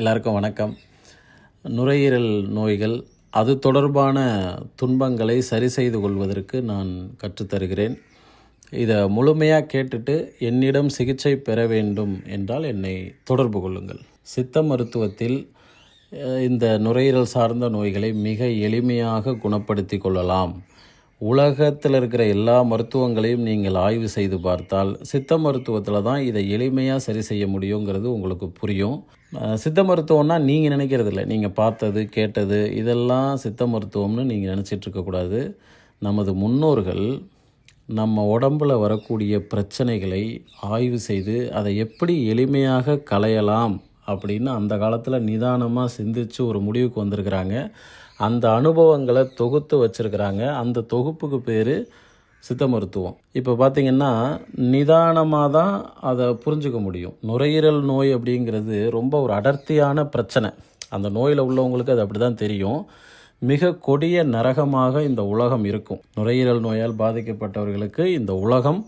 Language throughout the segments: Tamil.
எல்லாருக்கும் வணக்கம். நுரையீரல் நோய்கள் அது தொடர்பான துன்பங்களை சரி செய்து கொள்வதற்கு நான் கற்றுத்தருகிறேன் இதை முழுமையாக கேட்டுட்டு என்னிடம் சிகிச்சை பெற வேண்டும் என்றால் என்னை தொடர்பு கொள்ளுங்கள். சித்த மருத்துவத்தில் இந்த நுரையீரல் சார்ந்த நோய்களை மிக எளிமையாக குணப்படுத்தி கொள்ளலாம். உலகத்தில் இருக்கிற எல்லா மருத்துவங்களையும் நீங்கள் ஆய்வு செய்து பார்த்தால் சித்த மருத்துவத்தில் தான் இதை எளிமையாக சரி செய்ய முடியுங்கிறது உங்களுக்கு புரியும். சித்த மருத்துவம்னா நீங்கள் நினைக்கிறது இல்லை நீங்கள் பார்த்தது கேட்டது இதெல்லாம் சித்த மருத்துவம்னு நீங்கள் நினச்சிட்ருக்கக்கூடாது நமது முன்னோர்கள் நம்ம உடம்புல வரக்கூடிய பிரச்சனைகளை ஆய்வு செய்து அதை எப்படி எளிமையாக களையலாம் அப்படின்னு அந்த காலத்தில் நிதானமாக சிந்திச்சு ஒரு முடிவுக்கு வந்திருக்கிறாங்க. அந்த அனுபவங்களை தொகுத்து வச்சுருக்கிறாங்க. அந்த தொகுப்புக்கு பேர் சித்த மருத்துவம். இப்போ பார்த்திங்கன்னா நிதானமாக தான் அதை புரிஞ்சுக்க முடியும். நுரையீரல் நோய் அப்படிங்கிறது ரொம்ப ஒரு அடர்த்தியான பிரச்சனை. அந்த நோயில் உள்ளவங்களுக்கு அது அப்படி தான் தெரியும். மிக கொடிய நரகமாக இந்த உலகம் இருக்கும். நுரையீரல் நோயால் பாதிக்கப்பட்டவர்களுக்கு இந்த உலகம்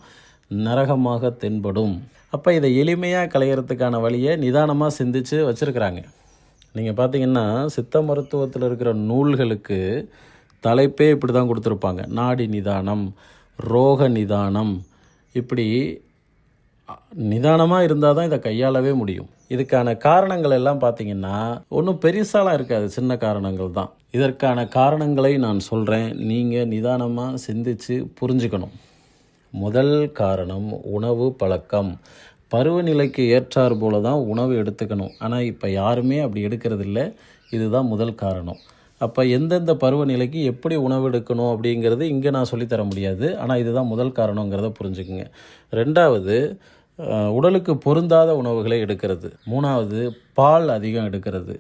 நரகமாக தென்படும். அப்போ இதை எளிமையாக களையறதுக்கான வழியை நிதானமாக சிந்திச்சு வச்சுருக்கிறாங்க. நீங்கள் பார்த்தீங்கன்னா சித்த மருத்துவத்தில் இருக்கிற நூல்களுக்கு தலைப்பே இப்படி தான் கொடுத்துருப்பாங்க. நாடி நிதானம் ரோக நிதானம் இப்படி நிதானமாக இருந்தால் தான் இதை கையாளவே முடியும். இதுக்கான காரணங்கள் எல்லாம் பார்த்தீங்கன்னா ஒன்றும் பெருசாலாம் இருக்காது சின்ன காரணங்கள் தான். இதற்கான காரணங்களை நான் சொல்கிறேன் நீங்கள் நிதானமாக சிந்திச்சு புரிஞ்சுக்கணும். முதல் காரணம் உணவு பழக்கம். பருவநிலைக்கு ஏற்றாறு போல தான் உணவு எடுத்துக்கணும். ஆனால் இப்போ யாருமே அப்படி எடுக்கிறது இல்லை இதுதான் முதல் காரணம். அப்போ எந்தெந்த பருவநிலைக்கு எப்படி உணவு எடுக்கணும் அப்படிங்கிறது இங்கே நான் சொல்லித்தர முடியாது. ஆனால் இதுதான் முதல் காரணங்கிறத புரிஞ்சுக்குங்க. ரெண்டாவது உடலுக்கு பொருந்தாத உணவுகளை எடுக்கிறது. மூணாவது பால் அதிகம் எடுக்கிறது.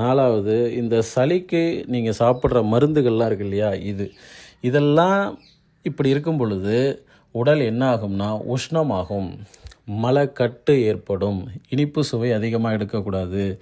நாலாவது இந்த சளிக்கு நீங்கள் சாப்பிட்ற மருந்துகள்லாம் இருக்கு இல்லையா இது. இதெல்லாம் இப்படி இருக்கும் பொழுது உடல் என்ன ஆகும்னா உஷ்ணமாகும். மலக்கட்டு ஏற்படும். இனிப்பு சுவை அதிகமாக எடுக்கக்கூடாது.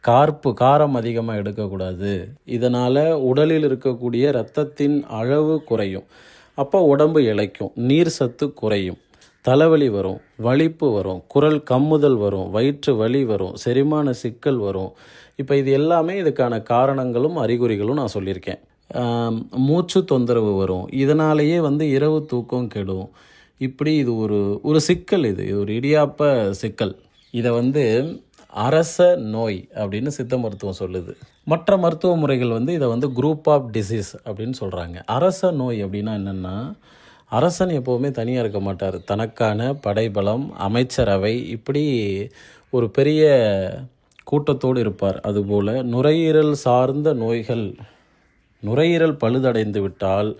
கார்ப்பு காரம் அதிகமாக எடுக்கக்கூடாது. இதனால் உடலில் இருக்கக்கூடிய இரத்தத்தின் அளவு குறையும். அப்போ உடம்பு இளைக்கும். நீர் சத்து குறையும். தலைவலி வரும் வலிப்பு வரும் குரல் கம்முதல் வரும் வயிற்று வலி வரும் செரிமான சிக்கல் வரும். இப்போ இது எல்லாமே இதுக்கான காரணங்களும் அறிகுறிகளும் நான் சொல்லியிருக்கேன். மூச்சு தொந்தரவு வரும். இதனாலேயே வந்து இரவு தூக்கம் கெடும். இப்படி இது ஒரு ஒரு சிக்கல் இது. இது ஒரு இடியாப்ப சிக்கல். இதை வந்து அரச நோய் அப்படின்னு சித்த மருத்துவம் சொல்லுது. மற்ற மருத்துவ முறைகள் வந்து இதை வந்து குரூப் ஆஃப் டிசீஸ் அப்படின்னு சொல்கிறாங்க அரச நோய் அப்படின்னா என்னென்னா அரசன் எப்போவுமே தனியாக இருக்க மாட்டார். தனக்கான படைபலம் அமைச்சரவை இப்படி ஒரு பெரிய கூட்டத்தோடு இருப்பார். அதுபோல் நுரையீரல் சார்ந்த நோய்கள் நுரையீரல் பழுதடைந்து விட்டால்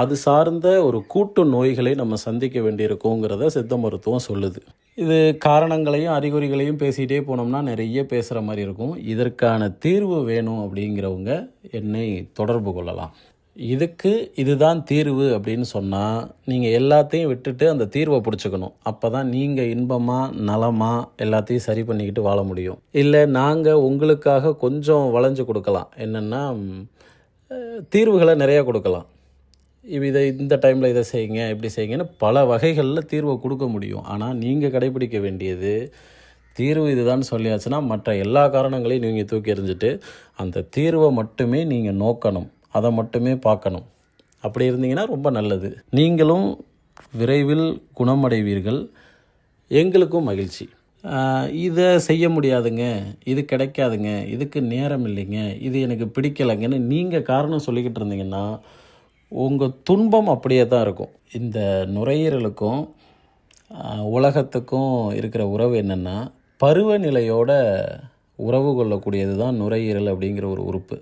அது சார்ந்த ஒரு கூட்டு நோய்களை நம்ம சந்திக்க வேண்டியிருக்கோங்கிறத சித்த மருத்துவம் சொல்லுது. இது காரணங்களையும் அறிகுறிகளையும் பேசிகிட்டே போனோம்னா நிறைய பேசுகிற மாதிரி இருக்கும். இதற்கான தீர்வு வேணும் அப்படிங்கிறவங்க என்னை தொடர்பு கொள்ளலாம். இதுக்கு இதுதான் தீர்வு அப்படின்னு சொன்னால் நீங்கள் எல்லாத்தையும் விட்டுட்டு அந்த தீர்வை பிடிச்சிக்கணும். அப்போ தான் நீங்கள் இன்பமாக நலமாக எல்லாத்தையும் சரி பண்ணிக்கிட்டு வாழ முடியும். இல்லை நாங்கள் உங்களுக்காக கொஞ்சம் வளைஞ்சு கொடுக்கலாம். என்னென்னா தீர்வுகளை நிறையா கொடுக்கலாம். இவ் இதை இந்த டைமில் இதை செய்யுங்க இப்படி செய்யுங்கன்னு பல வகைகளில் தீர்வை கொடுக்க முடியும். ஆனால் நீங்கள் கடைபிடிக்க வேண்டியது தீர்வு இதுதான் சொல்லியாச்சுன்னா மற்ற எல்லா காரணங்களையும் நீங்கள் தூக்கி எறிஞ்சிட்டு அந்த தீர்வை மட்டுமே நீங்கள் நோக்கணும். அதை மட்டுமே பார்க்கணும். அப்படி இருந்தீங்கன்னா ரொம்ப நல்லது. நீங்களும் விரைவில் குணமடைவீர்கள். எங்களுக்கும் மகிழ்ச்சி. இதை செய்ய முடியாதுங்க. இது கிடைக்காதுங்க. இதுக்கு நேரம் இல்லைங்க. இது எனக்கு பிடிக்கலைங்கன்னு நீங்கள் காரணம் சொல்லிக்கிட்டு இருந்தீங்கன்னா உங்கள் துன்பம் அப்படியே தான் இருக்கும். இந்த நுரையீரலுக்கும் உலகத்துக்கும் இருக்கிற உறவு என்னென்னா பருவநிலையோட உறவு கொள்ளக்கூடியது தான் நுரையீரல் அப்படிங்கிற ஒரு உறுப்பு.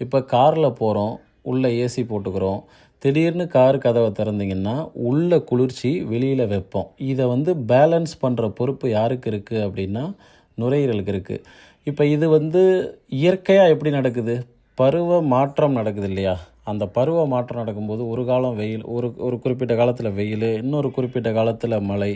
இப்போ காரில் போகிறோம் உள்ளே ஏசி போட்டுக்கிறோம் திடீர்னு கார் கதவை திறந்தீங்கன்னா உள்ள குளிர்ச்சி வெளியில் வெப்பம். இதை வந்து பேலன்ஸ் பண்ணுற பொறுப்பு யாருக்கு இருக்குது அப்படின்னா நுரையீரலுக்கு இருக்குது இப்போ இது வந்து இயற்கையாக எப்படி நடக்குது? பருவ மாற்றம் நடக்குது இல்லையா? அந்த பருவ மாற்றம் நடக்கும்போது ஒரு காலம் வெயில் ஒரு ஒரு குறிப்பிட்ட காலத்தில் வெயில் இன்னொரு குறிப்பிட்ட காலத்தில் மழை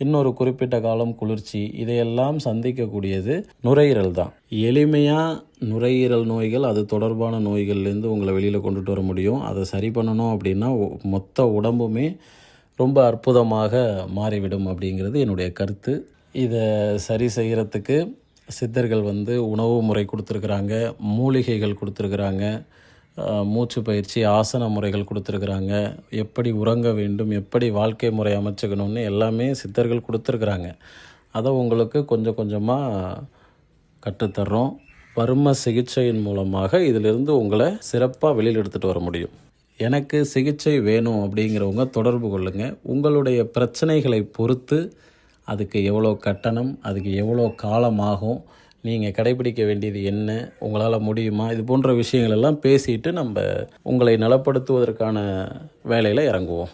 இன்னொரு குறிப்பிட்ட காலம் குளிர்ச்சி இதையெல்லாம் சந்திக்கக்கூடியது நுரையீரல் தான் எளிமையாக நுரையீரல் நோய்கள் அது தொடர்பான நோய்கள்லேருந்து உங்களை வெளியில் கொண்டுட்டு வர முடியும். அதை சரி பண்ணணும் அப்படின்னா மொத்த உடம்புமே ரொம்ப அற்புதமாக மாறிவிடும் அப்படிங்கிறது என்னுடைய கருத்து. இதை சரி செய்கிறதுக்கு சித்தர்கள் வந்து உணவு முறை கொடுத்துருக்குறாங்க மூலிகைகள் கொடுத்துருக்குறாங்க. மூச்சு பயிற்சி ஆசன முறைகள் கொடுத்துருக்குறாங்க. எப்படி உறங்க வேண்டும் எப்படி வாழ்க்கை முறை அமைச்சுக்கணும்னு எல்லாமே சித்தர்கள் கொடுத்துருக்குறாங்க. அதை உங்களுக்கு கொஞ்சம் கொஞ்சமாக கற்றுத்தர்றோம். வர்ம சிகிச்சையின் மூலமாக இதிலிருந்து உங்களை சிறப்பாக வெளியில் எடுத்துகிட்டு வர முடியும். எனக்கு சிகிச்சை வேணும் அப்படிங்கிறவங்க தொடர்பு கொள்ளுங்கள் உங்களுடைய பிரச்சனைகளை பொறுத்து அதுக்கு எவ்வளோ கட்டணம் அதுக்கு எவ்வளோ காலமாகும் நீங்கள் கடைபிடிக்க வேண்டியது என்ன? உங்களால் முடியுமா? இது போன்ற விஷயங்களெல்லாம் பேசிட்டு நம்ம உங்களை நலப்படுத்துவதற்கான வேலையில் இறங்குவோம்.